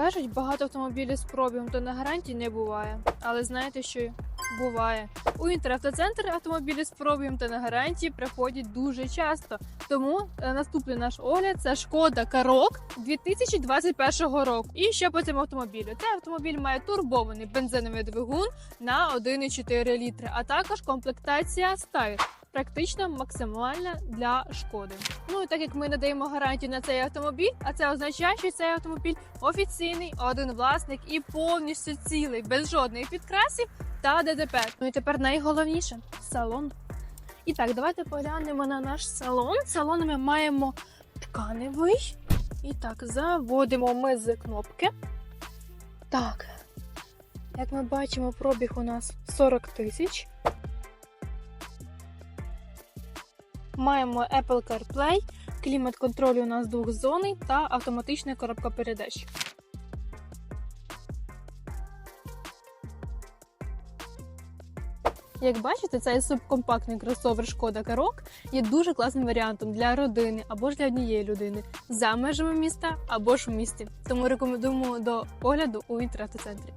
Кажуть, багато автомобілів з пробігом то на гарантії не буває. Але знаєте, що буває? У інтеравтоцентр автомобілі з пробігом та на гарантії приходять дуже часто. Тому е, наступний наш огляд це шкода Карок 2021 року. І що по цьому автомобілю? Цей автомобіль має турбований бензиновий двигун на 1,4 літри, а також комплектація стайл. Практично максимальна для шкоди. Ну і так як ми надаємо гарантію на цей автомобіль, а це означає, що цей автомобіль офіційний, один власник і повністю цілий, без жодних підкрасів та ДТП. Ну і тепер найголовніше салон. І так, давайте поглянемо на наш салон. Салон ми маємо тканевий. І так, заводимо ми з кнопки. Так. Як ми бачимо, пробіг у нас 40 тисяч. Маємо Apple CarPlay, клімат-контроль у нас двохзонний та автоматична коробка передач. Як бачите, цей субкомпактний кросовер Шкода Карок є дуже класним варіантом для родини або ж для однієї людини за межами міста або ж в місті. Тому рекомендуємо до огляду у інтернет-центрі.